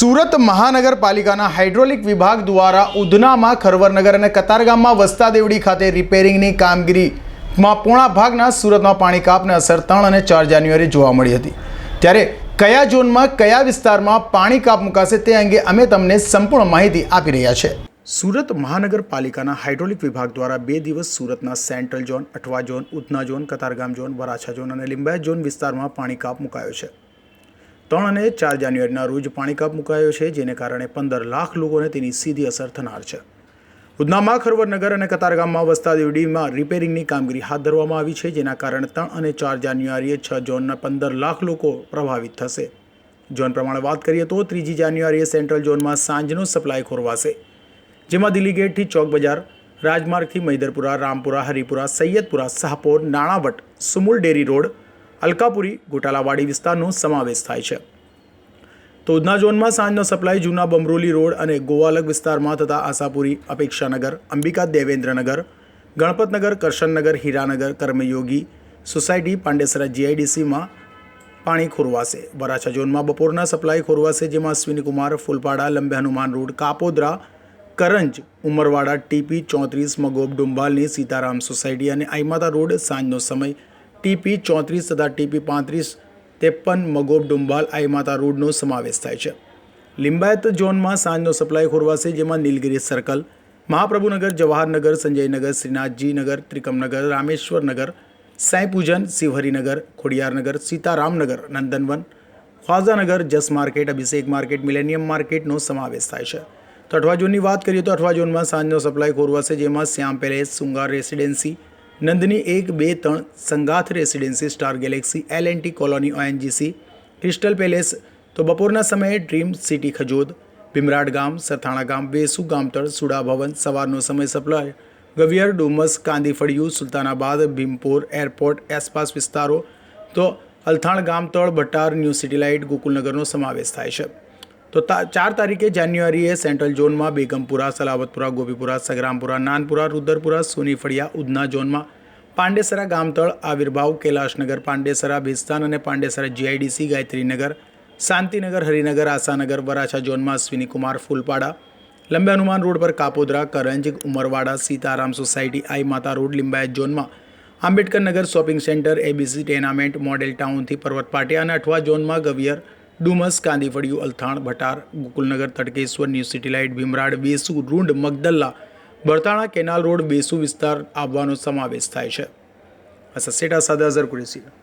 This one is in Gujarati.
સુરત મહાનગરપાલિકાના હાઇડ્રોલિક વિભાગ દ્વારા ઉધનામાં ખરવરનગર અને કતારગામમાં વસ્તા દેવડી ખાતે રિપેરિંગની કામગીરીમાં પોણા ભાગના સુરતમાં પાણી કાપને અસર ત્રણ અને ચાર જાન્યુઆરી જોવા મળી હતી. ત્યારે કયા ઝોનમાં, કયા વિસ્તારમાં પાણી કાપ મુકાશે તે અંગે અમે તમને સંપૂર્ણ માહિતી આપી રહ્યા છે. સુરત મહાનગરપાલિકાના હાઇડ્રોલિક વિભાગ દ્વારા બે દિવસ સુરતના central zone, Athwa zone, Udhna zone, Katargam zone, Varachha zone અને લિંબાયત ઝોન વિસ્તારમાં પાણી કાપ મુકાયો છે. ત્રણ અને ચાર જાન્યુઆરીના રોજ પાણી કાપ મુકાયો છે, જેને કારણે પંદર લાખ લોકોને તેની સીધી અસર થનાર છે. ઉધનામાં ખરવરનગર અને કતારગામમાં વસતા દેવડીમાં રિપેરિંગની કામગીરી હાથ ધરવામાં આવી છે, જેના કારણે ત્રણ અને ચાર જાન્યુઆરીએ છ ઝોનના પંદર લાખ લોકો પ્રભાવિત થશે. ઝોન પ્રમાણે વાત કરીએ તો ત્રીજી જાન્યુઆરીએ સેન્ટ્રલ ઝોનમાં સાંજનો સપ્લાય ખોરવાશે. જેમાં દિલ્હી ગેટથી ચોક બજાર, રાજમાર્ગથી મૈદરપુરા, રામપુરા, હરિપુરા, સૈયદપુરા, શાહપોર, નાણાવટ, સુમુલ ડેરી રોડ અલકાપુરી, ગોટાલાવાડી વિસ્તારનો સમાવેશ થાય છે. તોદના ઝોનમાં સાંજનો સપ્લાય જૂના બમરોલી રોડ અને ગોવાલક વિસ્તારમાં તથા આશાપુરી, અપેક્ષાનગર, અંબિકા દેવેન્દ્રનગર, ગણપતનગર, કરશનનગર, હીરાનગર, કર્મયોગી, સોસાયટી પાંડેસરા જીઆઈડીસીમાં પાણી ખોરવાશે. વરાછા ઝોનમાં બપોરના સપ્લાય ખોરવાશે, જેમાં અશ્વિનીકુમાર, ફૂલપાડા લંબે હનુમાન રોડ, કાપોદ્રા, કરંજ, ઉમરવાડા, ટીપી, ચોત્રીસ, મગોબ, ડુંબાલની સીતારામ સોસાયટી અને આઈમાતા રોડ સાંજનો સમય ટીપી ચોત્રીસ તથા ટીપી પાંત્રીસ ત્રેપન મગોબ ડુંબાલ આઈમાતા રોડનો સમાવેશ થાય છે. લિંબાયત ઝોનમાં સાંજનો સપ્લાય ખોરવાશે, જેમાં Nilgiri circle, Mahaprabhunagar, Jawaharnagar, Sanjaynagar, Shrinathjinagar, Trikamnagar, Rameshwarnagar, Saipujan, Shivharinagar, Khodiyarnagar, Sitaramnagar, Nandanvan Khwajanagar Jas market, Abhishek market, millennium માર્કેટનો સમાવેશ થાય છે. તો અઠવા ઝોનની વાત કરીએ તો અઠવા ઝોનમાં સાંજનો સપ્લાય ખોરવાશે, જેમાં શ્યામ પેલેસ સુંગાર રેસિડેન્સી નંદની એક, બે, ત્રણ Sangath residency, star galaxy, L and T colony ONGC crystal palace. તો બપોરના સમયે ડ્રીમ સિટી ખજોદ, ભીમરાડ ગામ સરથાણા ગામ, વેસુ ગામતળ સુડા ભવન, સવારનો સમય સપ્લાય. ગવિયર, ડુમસ, કાંદીફળિયું, સુલતાનાબાદ, ભીમપોર, એરપોર્ટ, આસપાસ વિસ્તારો. તો અલથાણ ગામતળ ભટ્ટાર, ન્યૂ સિટી લાઇટ, ગોકુલનગરનો સમાવેશ થાય છે. તો, ચાર તારીખે જાન્યુઆરીએ સેન્ટ્રલ ઝોનમાં બેગમપુરા, સલાવતપુરા, ગોપીપુરા, સગરામપુરા, નાનપુરા, રુદ્રપુરા, સોનીફળિયા, ઉધના ઝોનમાં પાંડેસરા ગામતળ, આવિર્ભાવ, કૈલાશનગર, પાંડેસરા ભિસ્તાન અને પાંડેસરા જીઆઈડીસી, ગાયત્રીનગર, શાંતિનગર, હરિનગર, આશાનગર, વરાછા ઝોનમાં અશ્વિનીકુમાર ફૂલપાડા, લંબે હનુમાન રોડ પર કાપોદરા, કરંજ, ઉમરવાડા, સીતારામ સોસાયટી, આઈ માતા રોડ, લિંબાયત ઝોનમાં, Ambedkar Nagar shopping centre, ABC tenement, model ટાઉનથી Parvat Patiya અને અઠવા ઝોનમાં Gaviyar, Dumas, Kandiphaliyu, Althan, Bhatar, Gokulnagar, Tadkeshwar, new city light, Bhimrad Besu Rund, Magdalla Bartana canal road Besu વિસ્તાર આવવાનો સમાવેશ થાય છે. આ સસેટા સાદા હજાર કુરેસી